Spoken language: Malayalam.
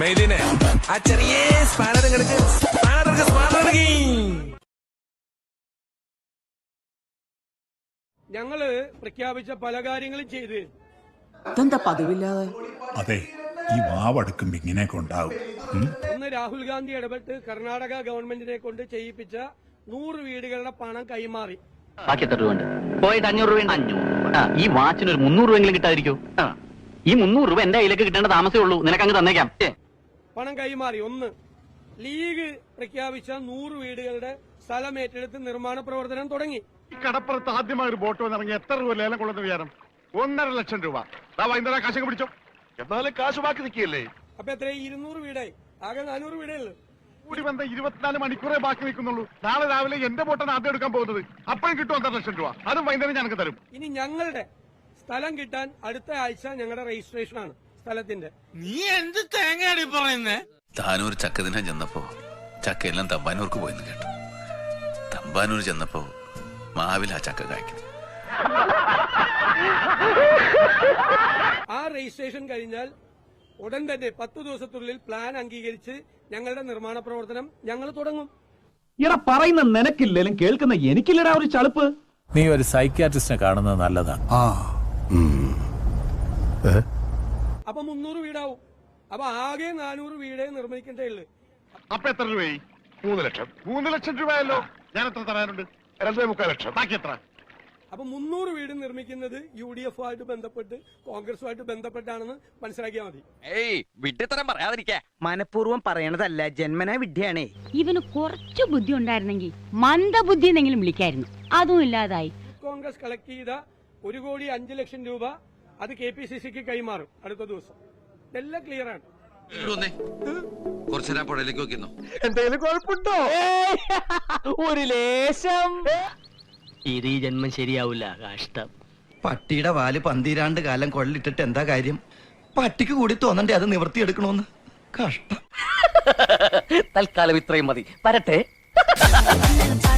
മെയ്ദിനെ. ആ ചെറിയ സ്പാനർ കിടക്ക് സ്പാനർ സ്പാനർ ഞങ്ങൾ പ്രഖ്യാപിച്ച പല കാര്യങ്ങളും ചെയ്ത്. ഇതെന്താ പതിവില്ലാതെ? അതെ ഈ വാവടക്കുമ്പോ ഇങ്ങനെയൊക്കെ ഉണ്ടാവും. ഉം. ഒന്ന് രാഹുൽ ഗാന്ധി ഇടപെട്ട് കർണാടക ഗവൺമെന്റിനെ കൊണ്ട് ചെയ്യിപ്പിച്ച നൂറ് വീടുകളുടെ പണം കൈമാറി. ബാക്കി എത്ര രൂപ ഉണ്ട്? പോയിട്ട് അഞ്ഞൂറ് രൂപ അഞ്ഞൂറ് ആ, ഈ വാച്ചിന് ഒരു മുന്നൂറ് രൂപയെങ്കിലും കിട്ടാതിരിക്കോ. ഈ മുന്നൂറ് രൂപ എന്റെ കയ്യിലേക്ക് കിട്ടേണ്ട താമസമേ ഉള്ളൂ. നിനക്കങ്ങ് തന്നേക്കാം. ഏ. പണം കൈമാറി. ഒന്ന് ലീഗ് പ്രഖ്യാപിച്ച നൂറ് വീടുകളുടെ സ്ഥലം ഏറ്റെടുത്ത് നിർമ്മാണ പ്രവർത്തനം തുടങ്ങി. കടപ്പുറത്ത് ആദ്യമായി ഒരു ബോട്ട് വന്നിറങ്ങി എത്ര രൂപ ലേലം കൊള്ളുന്ന വിചാരം? ഒന്നര ലക്ഷം രൂപ. വൈകുന്നേരം കാശൊക്കെ പിടിച്ചോ. എന്നാലും കാശ് ബാക്കി നിൽക്കിയല്ലേ അപ്പൊ എത്ര ഇരുന്നൂറ് വീടായി ആകെ നാനൂറ് വീടേ ഉള്ളൂ. കൂടി വന്ന ഇരുപത്തിനാല് മണിക്കൂറേ ബാക്കി നിൽക്കുന്നുള്ളൂ. നാളെ രാവിലെ എന്റെ ബോട്ടാണ് ആദ്യം എടുക്കാൻ പോകുന്നത്. അപ്പഴും കിട്ടും ഒന്നര ലക്ഷം രൂപ. അതും വൈകുന്നേരം ഞങ്ങൾക്ക് തരും. ഇനി ഞങ്ങളുടെ സ്ഥലം കിട്ടാൻ അടുത്ത ആഴ്ച ഞങ്ങളുടെ രജിസ്ട്രേഷൻ ആണ്. സ്ഥലത്തിന്റെ. നീ എന്ത് തേങ്ങയാണ് പറയുന്നേ? താനൂർ ചക്ക തിന്നാൻ ചെന്നപ്പോ ചക്കയെല്ലാം തമ്പാനൂർക്ക് പോയെന്ന് കേട്ടു. തമ്പാനൂർ ചെന്നപ്പോ മാവിൽ ആ ചക്ക കായ്ക്കുന്നു ആ രജിസ്ട്രേഷൻ കഴിഞ്ഞാൽ ഉടൻ തന്നെ പത്ത് ദിവസത്തിനുള്ളിൽ പ്ലാൻ അംഗീകരിച്ച് ഞങ്ങളുടെ നിർമ്മാണ പ്രവർത്തനം ഞങ്ങൾ തുടങ്ങും. എടാ പറയുന്ന നിനക്കില്ലേലും കേൾക്കുന്ന എനിക്കില്ലടാ ഒരു ചളുപ്പ്. നീ ഒരു സൈക്യാട്രിസ്റ്റിനെ കാണുന്നത് നല്ലതാണ്. അപ്പൊ മുന്നൂറ് വീടാവും. അപ്പൊ ആകെ നാനൂറ് വീടേ നിർമ്മിക്കേണ്ടേ ഉള്ളു. അപ്പൊ എത്ര രൂപയായി? മൂന്ന് ലക്ഷം. മൂന്ന് ലക്ഷം രൂപയല്ലോ. ഞാൻ എത്ര തരാനുണ്ട്? രണ്ടേ മുക്കാൽ ലക്ഷം. ബാക്കി എത്ര? അപ്പൊ മുന്നൂറ് വീട് നിർമ്മിക്കുന്നത് യു ഡി എഫുമായിട്ട് ബന്ധപ്പെട്ട് കോൺഗ്രസുമായിട്ട് ബന്ധപ്പെട്ടാണെന്ന് മനസ്സിലാക്കിയാൽ മതി. ഏയ് വിഡ്ഢിത്തരം പറയാതിരിക്കാ. മനഃപൂർവം പറയണതല്ല ജന്മന വിഡ്ഢിയാണേ. ഇവന് കുറച്ചു ബുദ്ധി ഉണ്ടായിരുന്നെങ്കിൽ മന്ദബുദ്ധി എന്നെങ്കിലും വിളിക്കായിരുന്നു. അതും ഇല്ലാതായി. കോൺഗ്രസ് കളക്ട് ചെയ്ത ഒരു കോടി അഞ്ചു ലക്ഷം രൂപ അത് കെ പി സി സിക്ക് കൈമാറും അടുത്ത ദിവസം. ഇതെല്ലാം ക്ലിയർ ആണ്. കുറച്ചേരാ പുഴയിലേക്ക് നോക്കിന്നോ എന്തെങ്കിലും കുഴപ്പമുണ്ടോ? ഒരു ലേശം. ഇത് ഈ ജന്മം ശരിയാവില്ല കാഷ്ടം. പട്ടിയുടെ വാൽ പന്തിരാണ്ട് കാലം കൊള്ളിട്ടിട്ട് എന്താ കാര്യം? പട്ടിക്ക് കൂടി തോന്നണ്ടേ അത് നിവർത്തിയെടുക്കണോന്ന് കഷ്ടം. തൽക്കാലം ഇത്രയും മതി. വരട്ടെ.